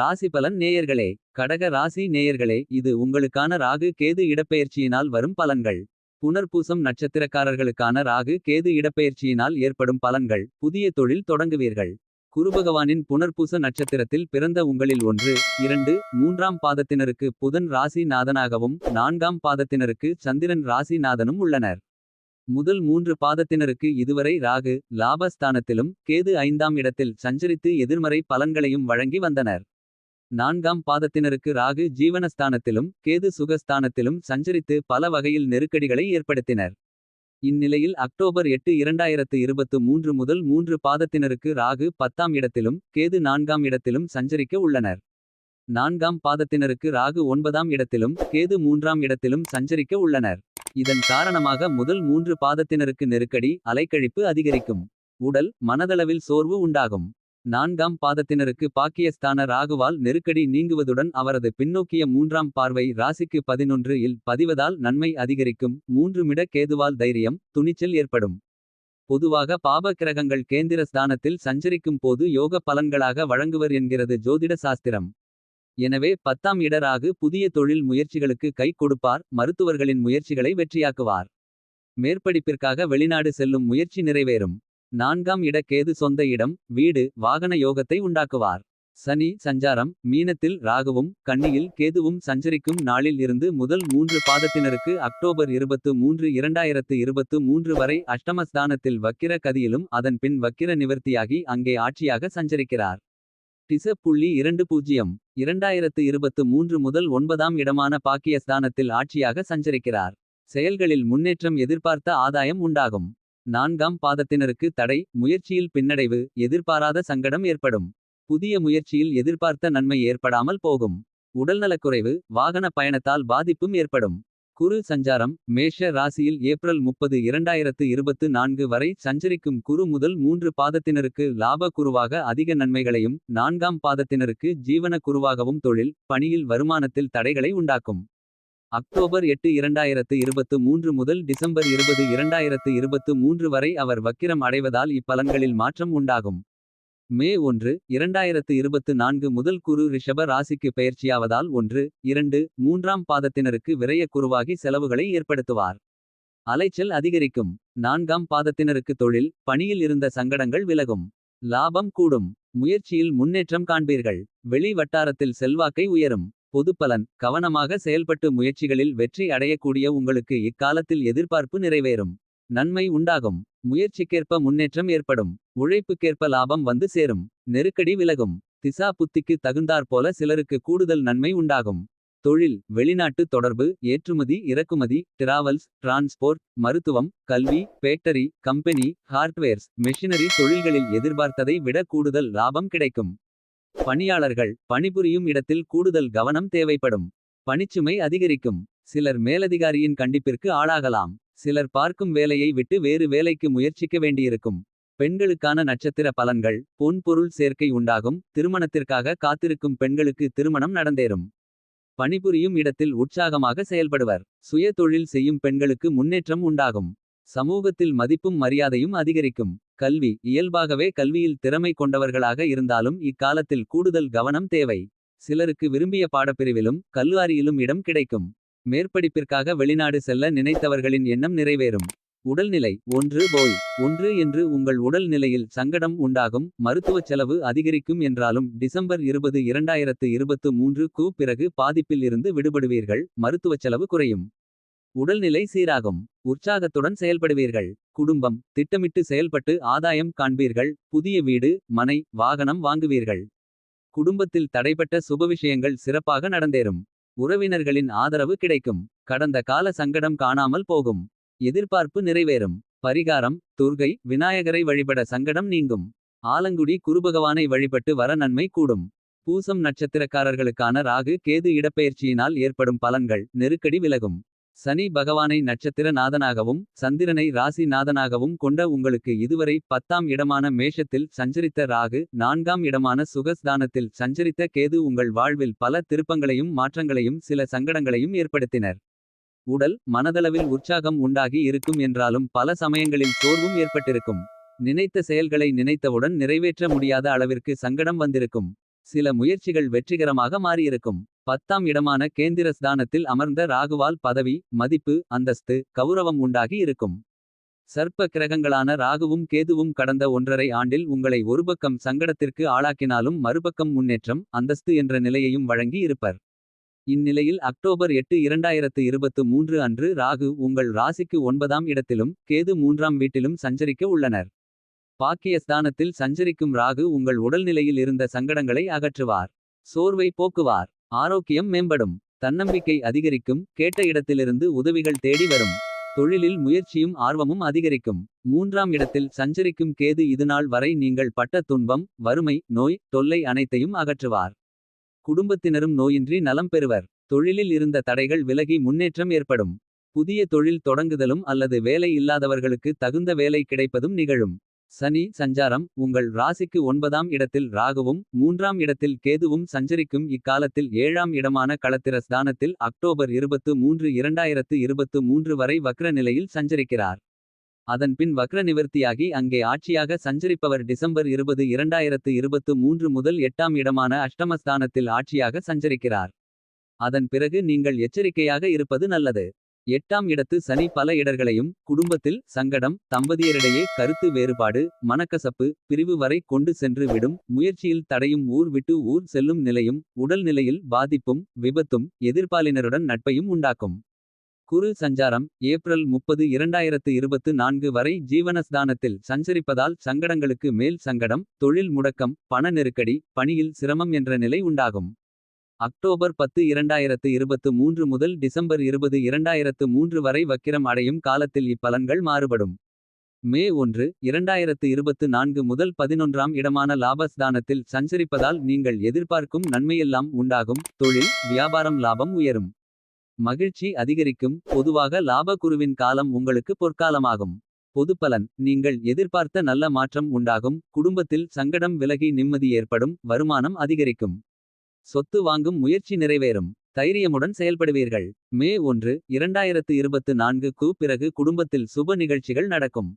ராசி பலன் நேயர்களே கடக ராசி நேயர்களே இது உங்களுக்கான ராகு கேது இடப்பெயர்ச்சியினால் வரும் பலன்கள். புனர்பூசம் நட்சத்திரக்காரர்களுக்கான ராகு கேது இடப்பெயர்ச்சியினால் ஏற்படும் பலன்கள். புதிய தொழில் தொடங்குவீர்கள். குருபகவானின் புனர்பூச நட்சத்திரத்தில் பிறந்த உங்களில் ஒன்று. இரண்டு மூன்றாம் பாதத்தினருக்கு புதன் ராசி நாதனாகவும். நான்காம் பாதத்தினருக்கு சந்திரன் ராசி நாதனும் உள்ளனர். முதல் மூன்று பாதத்தினருக்கு இதுவரை ராகு லாபஸ்தானத்திலும். கேது ஐந்தாம் இடத்தில் சஞ்சரித்து எதிர்மறை பலன்களையும் வழங்கி வந்தனர். நான்காம் பாதத்தினருக்கு ராகு ஜீவனஸ்தானத்திலும். கேது சுகஸ்தானத்திலும் சஞ்சரித்து பல வகையில் நெருக்கடிகளை ஏற்படுத்தினர். இந்நிலையில் அக்டோபர் 8 2023 முதல் மூன்று பாதத்தினருக்கு ராகு பத்தாம் இடத்திலும். கேது நான்காம் இடத்திலும் சஞ்சரிக்க உள்ளனர். நான்காம் பாதத்தினருக்கு ராகு ஒன்பதாம் இடத்திலும். கேது மூன்றாம் இடத்திலும் சஞ்சரிக்க உள்ளனர். இதன் காரணமாக முதல் மூன்று பாதத்தினருக்கு நெருக்கடி. அலைக்கழிப்பு அதிகரிக்கும். உடல் மனதளவில் சோர்வு உண்டாகும். நான்காம் பாதத்தினருக்கு பாக்கியஸ்தான ராகுவால் நெருக்கடி நீங்குவதுடன். அவரது பின்னோக்கிய மூன்றாம் பார்வை ராசிக்கு 11 இல் பதிவதால் நன்மை அதிகரிக்கும். மூன்று மிட கேதுவால் தைரியம் துணிச்சல் ஏற்படும். பொதுவாக பாப கிரகங்கள் கேந்திர ஸ்தானத்தில் சஞ்சரிக்கும் போது யோக பலன்களாக வழங்குவர் என்கிறது ஜோதிட சாஸ்திரம். எனவே பத்தாம் இடராகு புதிய தொழில் முயற்சிகளுக்கு கை கொடுப்பார். மருத்துவர்களின் முயற்சிகளை வெற்றியாக்குவார். மேற்படிப்பிற்காக வெளிநாடு செல்லும் முயற்சி நிறைவேறும். நான்காம் இட கேது சொந்த இடம் வீடு வாகன யோகத்தை உண்டாக்குவார். சனி சஞ்சாரம் மீனத்தில் ராகுவும் கன்னியில் கேதுவும் சஞ்சரிக்கும் நாளில் இருந்து முதல் மூன்று பாதத்தினருக்கு அக்டோபர் 23 2023 வரை அஷ்டமஸ்தானத்தில் வக்கிர கதியிலும் அதன் பின் வக்கிர நிவர்த்தியாகி அங்கே ஆட்சியாக சஞ்சரிக்கிறார். டிச புள்ளி இரண்டு பூஜ்ஜியம் 2023 முதல் ஒன்பதாம் இடமான பாக்கியஸ்தானத்தில் ஆட்சியாக சஞ்சரிக்கிறார். செயல்களில் முன்னேற்றம் எதிர்பார்த்த ஆதாயம் உண்டாகும். நான்காம் பாதத்தினருக்கு தடை முயற்சியில் பின்னடைவு எதிர்பாராத சங்கடம் ஏற்படும். புதிய முயற்சியில் எதிர்பார்த்த நன்மை ஏற்படாமல் போகும். உடல்நலக்குறைவு வாகன பயணத்தால் பாதிப்பும் ஏற்படும். குரு சஞ்சாரம் மேஷ ராசியில் ஏப்ரல் 30 2024 வரை சஞ்சரிக்கும் குரு முதல் மூன்று பாதத்தினருக்கு லாப குருவாக அதிக நன்மைகளையும். நான்காம் பாதத்தினருக்கு ஜீவன குருவாகவும் தொழில் பணியில் வருமானத்தில் தடைகளை உண்டாக்கும். அக்டோபர் 8 2023 முதல் டிசம்பர் 20 2023 வரை அவர் வக்கிரம் அடைவதால் இப்பலன்களில் மாற்றம் உண்டாகும். மே 1 2024 முதல் குரு ரிஷப ராசிக்கு பெயர்ச்சியாவதால் ஒன்று. இரண்டு மூன்றாம் பாதத்தினருக்கு விரைய குருவாகி செலவுகளை ஏற்படுத்துவார். அலைச்சல் அதிகரிக்கும் நான்காம் பாதத்தினருக்கு தொழில் பணியில் இருந்த சங்கடங்கள் விலகும். லாபம் கூடும் முயற்சியில் முன்னேற்றம் காண்பீர்கள். வெளி வட்டாரத்தில் செல்வாக்கை உயரும். பொதுப்பலன் கவனமாக செயல்பட்டு முயற்சிகளில் வெற்றி அடையக்கூடிய உங்களுக்கு இக்காலத்தில் எதிர்பார்ப்பு நிறைவேறும். நன்மை உண்டாகும் முயற்சிக்கேற்ப முன்னேற்றம் ஏற்படும். உழைப்புக்கேற்ப லாபம் வந்து சேரும் நெருக்கடி விலகும். திசா புத்திக்கு தகுந்தாற்போல சிலருக்கு கூடுதல் நன்மை உண்டாகும். தொழில் வெளிநாட்டு தொடர்பு ஏற்றுமதி இறக்குமதி டிராவல்ஸ் டிரான்ஸ்போர்ட் மருத்துவம் கல்வி பேக்டரி கம்பெனி ஹார்ட்வேர்ஸ் மெஷினரி தொழில்களில் எதிர்பார்த்ததை விட கூடுதல் லாபம் கிடைக்கும். பணியாளர்கள் பணிபுரியும் இடத்தில் கூடுதல் கவனம் தேவைப்படும். பணிச்சுமை அதிகரிக்கும் சிலர் மேலதிகாரியின் கண்டிப்பிற்கு ஆளாகலாம். சிலர் பார்க்கும் வேலையை விட்டு வேறு வேலைக்கு முயற்சிக்க வேண்டியிருக்கும். பெண்களுக்கான நட்சத்திர பலன்கள் பொன்பொருள் சேர்க்கை உண்டாகும். திருமணத்திற்காக காத்திருக்கும் பெண்களுக்கு திருமணம் நடந்தேறும். பணிபுரியும் இடத்தில் உற்சாகமாக செயல்படுவர். சுய தொழில் செய்யும் பெண்களுக்கு முன்னேற்றம் உண்டாகும். சமூகத்தில் மதிப்பும் மரியாதையும் அதிகரிக்கும். கல்வி இயல்பாகவே கல்வியில் திறமை கொண்டவர்களாக இருந்தாலும். இக்காலத்தில் கூடுதல் கவனம் தேவை. சிலருக்கு விரும்பிய பாடப்பிரிவிலும் கல்லூரியிலும் இடம் கிடைக்கும். மேற்படிப்பிற்காக வெளிநாடு செல்ல நினைத்தவர்களின் எண்ணம் நிறைவேறும். உடல்நிலை ஒன்று போய் ஒன்று என்று உங்கள் உடல் நிலையில் சங்கடம் உண்டாகும். மருத்துவச் செலவு அதிகரிக்கும் என்றாலும் டிசம்பர் இருபது இரண்டாயிரத்து இருபத்து மூன்று கு பிறகு பாதிப்பில் இருந்து விடுபடுவீர்கள். மருத்துவச் செலவு குறையும். உடல்நிலை சீராகும் உற்சாகத்துடன் செயல்படுவீர்கள். குடும்பம் திட்டமிட்டு செயல்பட்டு ஆதாயம் காண்பீர்கள். புதிய வீடு மனை வாகனம் வாங்குவீர்கள். குடும்பத்தில் தடைப்பட்ட சுபவிஷயங்கள் சிறப்பாக நடந்தேறும். உறவினர்களின் ஆதரவு கிடைக்கும். கடந்த கால சங்கடம் காணாமல் போகும். எதிர்பார்ப்பு நிறைவேறும் பரிகாரம் துர்கை விநாயகரை வழிபட சங்கடம் நீங்கும். ஆலங்குடி குருபகவானை வழிபட்டு வர நன்மை கூடும். பூசம் நட்சத்திரக்காரர்களுக்கான ராகு கேது இடப்பெயர்ச்சியினால் ஏற்படும் பலன்கள் நெருக்கடி விலகும். சனி பகவானை நட்சத்திர நாதனாகவும் சந்திரனை ராசி நாதனாகவும் கொண்ட உங்களுக்கு இதுவரை பத்தாம் இடமான மேஷத்தில் சஞ்சரித்த ராகு நான்காம் இடமான சுகஸ்தானத்தில் சஞ்சரித்த கேது உங்கள் வாழ்வில் பல திருப்பங்களையும் மாற்றங்களையும் சில சங்கடங்களையும் ஏற்படுத்தினர். உடல் மனதளவில் உற்சாகம் உண்டாகி இருக்கும் என்றாலும் பல சமயங்களில் சோர்வும் ஏற்பட்டிருக்கும். நினைத்த செயல்களை நினைத்தவுடன் நிறைவேற்ற முடியாத அளவிற்கு சங்கடம் வந்திருக்கும். சில முயற்சிகள் வெற்றிகரமாக மாறியிருக்கும். பத்தாம் இடமான கேந்திரஸ்தானத்தில் அமர்ந்த ராகுவால் பதவி மதிப்பு அந்தஸ்து கௌரவம் உண்டாகி இருக்கும். சர்ப்ப கிரகங்களான ராகுவும் கேதுவும் கடந்த ஒன்றரை ஆண்டில் உங்களை ஒருபக்கம் சங்கடத்திற்கு ஆளாக்கினாலும் மறுபக்கம் முன்னேற்றம் அந்தஸ்து என்ற நிலையையும் வழங்கி இருப்பர். இந்நிலையில் அக்டோபர் 8 2023 அன்று ராகு உங்கள் ராசிக்கு ஒன்பதாம் இடத்திலும் கேது மூன்றாம் வீட்டிலும் சஞ்சரிக்க உள்ளனர். பாக்கியஸ்தானத்தில் சஞ்சரிக்கும் ராகு உங்கள் உடல்நிலையில் இருந்த சங்கடங்களை அகற்றுவார். சோர்வை போக்குவார் ஆரோக்கியம் மேம்படும். தன்னம்பிக்கை அதிகரிக்கும் கேட்ட இடத்திலிருந்து உதவிகள் தேடி வரும். தொழிலில் முயற்சியும் ஆர்வமும் அதிகரிக்கும். மூன்றாம் இடத்தில் சஞ்சரிக்கும் கேது இதுநாள் வரை நீங்கள் பட்ட துன்பம். வறுமை நோய் தொல்லை அனைத்தையும் அகற்றுவார். குடும்பத்தினரும் நோயின்றி நலம் பெறுவர். தொழிலில் இருந்த தடைகள் விலகி முன்னேற்றம் ஏற்படும். புதிய தொழில் தொடங்குதலும் அல்லது வேலை இல்லாதவர்களுக்கு தகுந்த வேலை கிடைப்பதும் நிகழும். சனி சஞ்சாரம் உங்கள் ராசிக்கு ஒன்பதாம் இடத்தில் ராகுவும். மூன்றாம் இடத்தில் கேதுவும் சஞ்சரிக்கும் இக்காலத்தில் ஏழாம் இடமான களத்திர ஸ்தானத்தில் அக்டோபர் 23 2023 வரை வக்ர நிலையில் சஞ்சரிக்கிறார். அதன்பின் வக்ர நிவர்த்தியாகி அங்கே ஆட்சியாக சஞ்சரிப்பவர் டிசம்பர் 20 2023 முதல் எட்டாம் இடமான அஷ்டமஸ்தானத்தில் ஆட்சியாக சஞ்சரிக்கிறார். அதன் பிறகு நீங்கள் எச்சரிக்கையாக இருப்பது நல்லது. எட்டாம் இடத்து சனி பல இடர்களையும் குடும்பத்தில் சங்கடம் தம்பதியரிடையே கருத்து வேறுபாடு மனக்கசப்பு பிரிவு வரை கொண்டு சென்று விடும் முயற்சியில் தடையும் ஊர் விட்டு ஊர் செல்லும் நிலையும் உடல் நிலையில் பாதிப்பும் விபத்தும் எதிர்பாலினருடன் நட்பையும் உண்டாக்கும். குரு சஞ்சாரம் ஏப்ரல் 30 2024 வரை ஜீவனஸ்தானத்தில் சஞ்சரிப்பதால் சங்கடங்களுக்கு மேல் சங்கடம் தொழில் முடக்கம் பண நெருக்கடி பணியில் சிரமம் என்ற நிலை உண்டாகும். அக்டோபர் 10 2023 முதல் டிசம்பர் 20 2003 வரை வக்கிரம் அடையும் காலத்தில் இப்பலன்கள் மாறுபடும். மே 1 2024 முதல் பதினொன்றாம் இடமான லாபஸ்தானத்தில் சஞ்சரிப்பதால் நீங்கள் எதிர்பார்க்கும் நன்மையெல்லாம் உண்டாகும் தொழில் வியாபாரம் லாபம் உயரும். மகிழ்ச்சி அதிகரிக்கும் பொதுவாக லாப குருவின் காலம் உங்களுக்கு பொற்காலமாகும். பொதுப்பலன் நீங்கள் எதிர்பார்த்த நல்ல மாற்றம் உண்டாகும் குடும்பத்தில் சங்கடம் விலகி நிம்மதி ஏற்படும் வருமானம் அதிகரிக்கும். சொத்து வாங்கும் முயற்சி நிறைவேறும். தைரியமுடன் செயல்படுவீர்கள். மே ஒன்று இரண்டாயிரத்து இருபத்து நான்குக்கு பிறகு குடும்பத்தில் சுப நிகழ்ச்சிகள் நடக்கும்.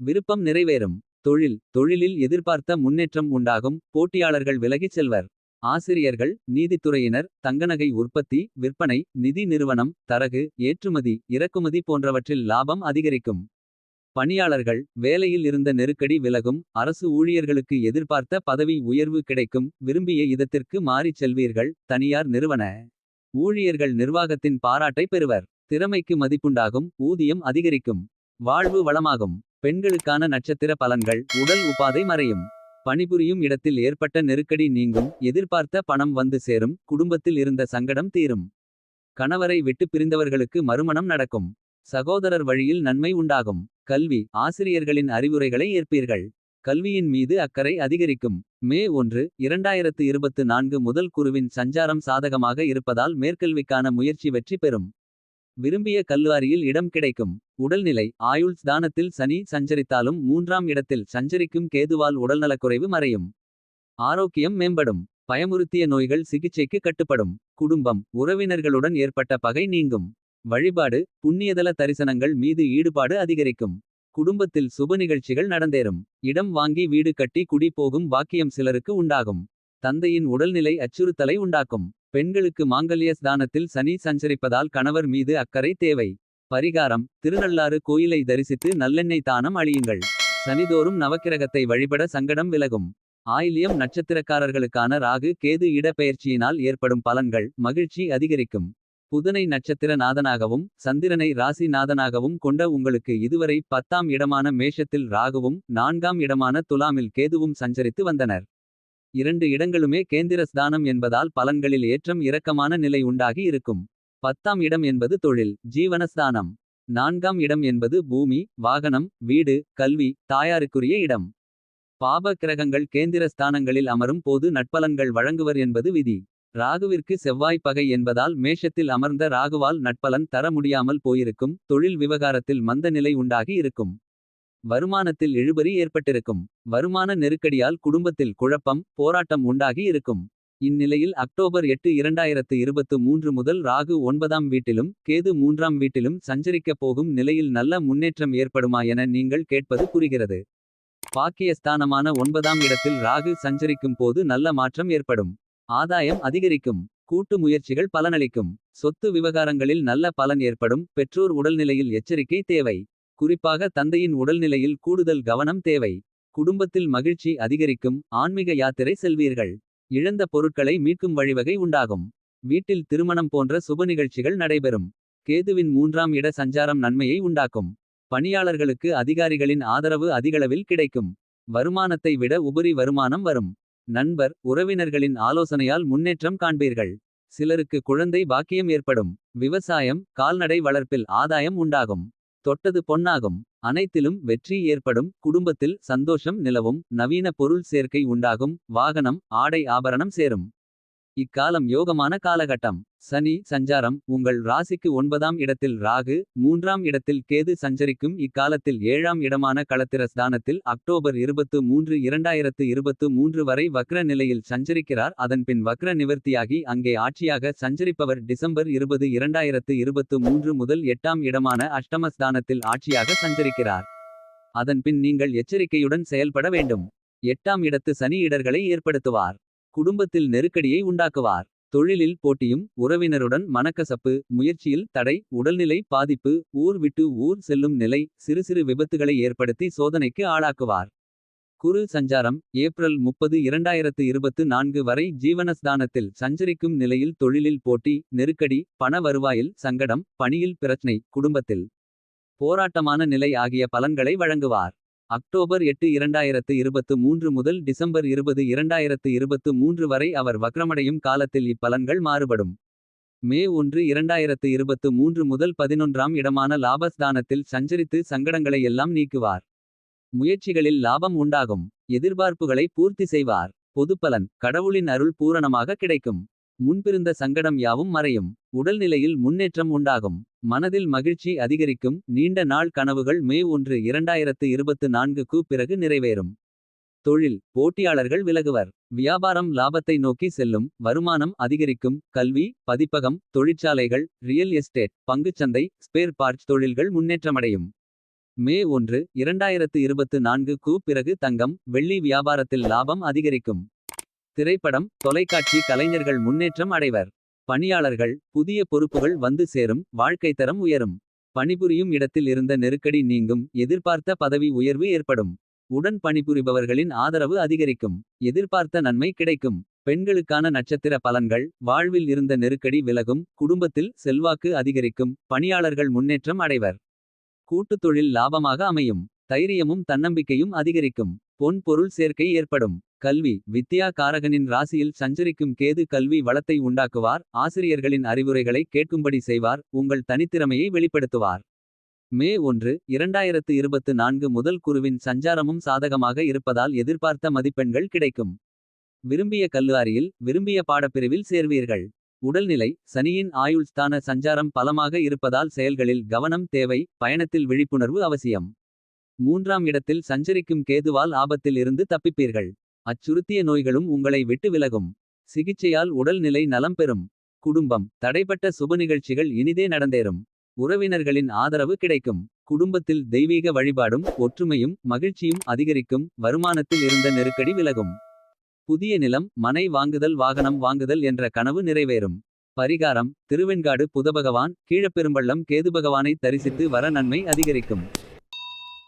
விருப்பம் நிறைவேறும். தொழில் தொழிலில் எதிர்பார்த்த முன்னேற்றம் உண்டாகும் போட்டியாளர்கள் விலகிச் செல்வர். ஆசிரியர்கள் நீதித்துறையினர் தங்கநகை உற்பத்தி விற்பனை நிதி நிறுவனம் தரகு ஏற்றுமதி இறக்குமதி போன்றவற்றில் லாபம் அதிகரிக்கும். பணியாளர்கள் வேலையில் இருந்த நெருக்கடி விலகும் அரசு ஊழியர்களுக்கு எதிர்பார்த்த பதவி உயர்வு கிடைக்கும் விரும்பிய இதத்திற்கு மாறிச் செல்வீர்கள் தனியார் நிறுவன ஊழியர்கள் நிர்வாகத்தின் பாராட்டை பெறுவர். திறமைக்கு மதிப்புண்டாகும் ஊதியம் அதிகரிக்கும் வாழ்வு வளமாகும் பெண்களுக்கான நட்சத்திர பலன்கள் உடல் உபாதை மறையும். பணிபுரியும் இடத்தில் ஏற்பட்ட நெருக்கடி நீங்கும் எதிர்பார்த்த பணம் வந்து சேரும் குடும்பத்தில் இருந்த சங்கடம் தீரும். கணவரை விட்டு பிரிந்தவர்களுக்கு மறுமணம் நடக்கும். சகோதரர் வழியில் நன்மை உண்டாகும். கல்வி ஆசிரியர்களின் அறிவுரைகளை ஏற்பீர்கள். கல்வியின் மீது அக்கறை அதிகரிக்கும். மே 1 2024 முதல் குருவின் சஞ்சாரம் சாதகமாக இருப்பதால் மேற்கல்விக்கான முயற்சி வெற்றி பெறும். விரும்பிய கல்லூரியில் இடம் கிடைக்கும். உடல்நிலை ஆயுள் ஸ்தானத்தில் சனி சஞ்சரித்தாலும் மூன்றாம் இடத்தில் சஞ்சரிக்கும் கேதுவால் உடல்நலக்குறைவு மறையும். ஆரோக்கியம் மேம்படும். பயமுறுத்திய நோய்கள் சிகிச்சைக்கு கட்டுப்படும். குடும்பம் உறவினர்களுடன் ஏற்பட்ட பகை நீங்கும். வழிபாடு புண்ணியதல தரிசனங்கள் மீது ஈடுபாடு அதிகரிக்கும். குடும்பத்தில் சுப நிகழ்ச்சிகள் நடந்தேறும். இடம் வாங்கி வீடு கட்டி குடி போகும் வாக்கியம் சிலருக்கு உண்டாகும். தந்தையின் உடல்நிலை அச்சுறுத்தலை உண்டாக்கும். பெண்களுக்கு மாங்கல்ய ஸ்தானத்தில் சனி சஞ்சரிப்பதால் கணவர் மீது அக்கறை தேவை. பரிகாரம் திருநள்ளாறு கோயிலை தரிசித்து நல்லெண்ணெய் தானம் அழியுங்கள். சனிதோறும் நவக்கிரகத்தை வழிபட சங்கடம் விலகும். ஆயிலியம் நட்சத்திரக்காரர்களுக்கான ராகு கேது இடப்பெயர்ச்சியினால் ஏற்படும் பலன்கள் மகிழ்ச்சி அதிகரிக்கும். புதனை நட்சத்திர நாதனாகவும் சந்திரனை ராசி நாதனாகவும் கொண்ட உங்களுக்கு இதுவரை பத்தாம் இடமான மேஷத்தில் ராகுவும் நான்காம் இடமான துலாமில் கேதுவும் சஞ்சரித்து வந்தனர். இரண்டு இடங்களுமே கேந்திர ஸ்தானம் என்பதால் பலன்களில் ஏற்றம் இரக்கமான நிலை உண்டாகி இருக்கும். பத்தாம் இடம் என்பது தொழில் ஜீவனஸ்தானம் நான்காம் இடம் என்பது பூமி வாகனம் வீடு கல்வி தாயாருக்குரிய இடம். பாப கிரகங்கள் கேந்திர ஸ்தானங்களில் அமரும் போது நட்பலன்கள் வழங்குவர் என்பது விதி. ராகுவிற்கு செவ்வாய் பகை என்பதால் மேஷத்தில் அமர்ந்த ராகுவால் நட்பலன் தர முடியாமல் போயிருக்கும். தொழில் விவகாரத்தில் மந்த நிலை உண்டாகி இருக்கும். வருமானத்தில் இழுபறி ஏற்பட்டிருக்கும். வருமான நெருக்கடியால் குடும்பத்தில் குழப்பம் போராட்டம் உண்டாகி இருக்கும். இந்நிலையில் அக்டோபர் 8 2023 முதல் ராகு ஒன்பதாம் வீட்டிலும் கேது மூன்றாம் வீட்டிலும் சஞ்சரிக்கப் போகும் நிலையில் நல்ல முன்னேற்றம் ஏற்படுமா என நீங்கள் கேட்பது புரிகிறது. பாக்கியஸ்தானமான ஒன்பதாம் இடத்தில் ராகு சஞ்சரிக்கும் போது நல்ல மாற்றம் ஏற்படும். ஆதாயம் அதிகரிக்கும். கூட்டு முயற்சிகள் பலனளிக்கும். சொத்து விவகாரங்களில் நல்ல பலன் ஏற்படும். பெற்றோர் உடல்நிலையில் எச்சரிக்கை தேவை. குறிப்பாக தந்தையின் உடல்நிலையில் கூடுதல் கவனம் தேவை. குடும்பத்தில் மகிழ்ச்சி அதிகரிக்கும். ஆன்மீக யாத்திரை செல்வீர்கள். இழந்த பொருட்களை மீட்கும் வழிவகை உண்டாகும். வீட்டில் திருமணம் போன்ற சுப நிகழ்ச்சிகள் நடைபெறும். கேதுவின் மூன்றாம் இட சஞ்சாரம் நன்மையை உண்டாக்கும். பணியாளர்களுக்கு அதிகாரிகளின் ஆதரவு அதிகளவில் கிடைக்கும். வருமானத்தை விட உபரி வருமானம் வரும். நண்பர் உறவினர்களின் ஆலோசனையால் முன்னேற்றம் காண்பீர்கள். சிலருக்கு குழந்தை பாக்கியம் ஏற்படும். விவசாயம் கால்நடை வளர்ப்பில் ஆதாயம் உண்டாகும். தொட்டது பொன்னாகும். அனைத்திலும் வெற்றி ஏற்படும். குடும்பத்தில் சந்தோஷம் நிலவும். நவீன பொருள் சேர்க்கை உண்டாகும். வாகனம் ஆடை ஆபரணம் சேரும். இக்காலம் யோகமான காலகட்டம். சனி சஞ்சாரம் உங்கள் ராசிக்கு ஒன்பதாம் இடத்தில் ராகு. மூன்றாம் இடத்தில் கேது சஞ்சரிக்கும் இக்காலத்தில் ஏழாம் இடமான களத்திரஸ்தானத்தில். அக்டோபர் 23 2023 வரை வக்ர நிலையில் சஞ்சரிக்கிறார். அதன்பின் வக்ர நிவர்த்தியாகி அங்கே ஆட்சியாக சஞ்சரிப்பவர். டிசம்பர் 20 2023 முதல் எட்டாம் இடமான அஷ்டமஸ்தானத்தில் ஆட்சியாக சஞ்சரிக்கிறார். அதன்பின் நீங்கள் எச்சரிக்கையுடன் செயல்பட வேண்டும். எட்டாம் இடத்து சனி இடர்களை ஏற்படுத்துவார். குடும்பத்தில் நெருக்கடியை உண்டாக்குவார். தொழிலில் போட்டியும் உறவினருடன் மனக்கசப்பு. முயற்சியில் தடை உடல்நிலை பாதிப்பு. ஊர் விட்டு ஊர் செல்லும் நிலை சிறு சிறு விபத்துகளை ஏற்படுத்தி சோதனைக்கு ஆளாக்குவார். குரு சஞ்சாரம் ஏப்ரல் 30 2024 வரை ஜீவனஸ்தானத்தில் சஞ்சரிக்கும் நிலையில் தொழிலில் போட்டி. நெருக்கடி பண வருவாயில் சங்கடம் பணியில் பிரச்சினை குடும்பத்தில் போராட்டமான நிலை ஆகிய பலன்களை வழங்குவார். அக்டோபர் 8 2023 முதல் டிசம்பர் 20 2023 வரை அவர் வக்ரமடையும் காலத்தில் இப்பலன்கள் மாறுபடும். மே 1 2023 முதல் பதினொன்றாம் இடமான லாபஸ்தானத்தில் சஞ்சரித்து சங்கடங்களை எல்லாம் நீக்குவார். முயற்சிகளில் லாபம் உண்டாகும். எதிர்பார்ப்புகளை பூர்த்தி செய்வார். பொதுப்பலன் கடவுளின் அருள் பூரணமாக கிடைக்கும். முன்பிருந்த சங்கடம் யாவும் மறையும். உடல்நிலையில் முன்னேற்றம் உண்டாகும். மனதில் மகிழ்ச்சி அதிகரிக்கும். நீண்ட நாள் கனவுகள் மே 1 2024 க்கு பிறகு நிறைவேறும். தொழில் போட்டியாளர்கள் விலகுவர். வியாபாரம் லாபத்தை நோக்கி செல்லும். வருமானம் அதிகரிக்கும். கல்வி பதிப்பகம் தொழிற்சாலைகள் ரியல் எஸ்டேட் பங்குச்சந்தை ஸ்பேர் பார்ட்ஸ் தொழில்கள் முன்னேற்றமடையும். மே 1 2024 க்கு பிறகு தங்கம் வெள்ளி வியாபாரத்தில் லாபம் அதிகரிக்கும். திரைப்படம் தொலைக்காட்சி கலைஞர்கள் முன்னேற்றம் அடைவர். பணியாளர்கள் புதிய பொறுப்புகள் வந்து சேரும். வாழ்க்கை தரம் உயரும். பணிபுரியும் இடத்தில் இருந்த நெருக்கடி நீங்கும். எதிர்பார்த்த பதவி உயர்வு ஏற்படும். உடன் பணிபுரிபவர்களின் ஆதரவு அதிகரிக்கும். எதிர்பார்த்த நன்மை கிடைக்கும். பெண்களுக்கான நட்சத்திர பலன்கள் வாழ்வில் இருந்த நெருக்கடி விலகும். குடும்பத்தில் செல்வாக்கு அதிகரிக்கும். பணியாளர்கள் முன்னேற்றம் அடைவர். கூட்டுத் தொழில் லாபமாக அமையும். தைரியமும் தன்னம்பிக்கையும் அதிகரிக்கும். பொன் பொருள் சேர்க்கை ஏற்படும். கல்வி வித்யா காரகனின் ராசியில் சஞ்சரிக்கும் கேது கல்வி வளத்தை உண்டாக்குவார். ஆசிரியர்களின் அறிவுரைகளை கேட்கும்படி செய்வார். உங்கள் தனித்திறமையை வெளிப்படுத்துவார். மே 1 2024 முதல் குருவின் சஞ்சாரமும் சாதகமாக இருப்பதால் எதிர்பார்த்த மதிப்பெண்கள் கிடைக்கும். விரும்பிய கல்லூரியில் விரும்பிய பாடப்பிரிவில் சேர்வீர்கள். உடல்நிலை சனியின் ஆயுள் ஸ்தான சஞ்சாரம் பலமாக இருப்பதால் செயல்களில் கவனம் தேவை. பயணத்தில் விழிப்புணர்வு அவசியம். மூன்றாம் இடத்தில் சஞ்சரிக்கும் கேதுவால் ஆபத்தில் இருந்து தப்பிப்பீர்கள். அச்சுறுத்திய நோய்களும் உங்களை விட்டு விலகும். சிகிச்சையால் உடல்நிலை நலம் பெறும். குடும்பம் தடைப்பட்ட சுப நிகழ்ச்சிகள் இனிதே நடந்தேறும். உறவினர்களின் ஆதரவு கிடைக்கும். குடும்பத்தில் தெய்வீக வழிபாடும் ஒற்றுமையும் மகிழ்ச்சியும் அதிகரிக்கும். வருமானத்தில் இருந்த நெருக்கடி விலகும். புதிய நிலம் மனை வாங்குதல் வாகனம் வாங்குதல் என்ற கனவு நிறைவேறும். பரிகாரம் திருவெண்காடு புதபகவான் கீழப்பெரும்பள்ளம் கேதுபகவானை தரிசித்து வர நன்மை அதிகரிக்கும்.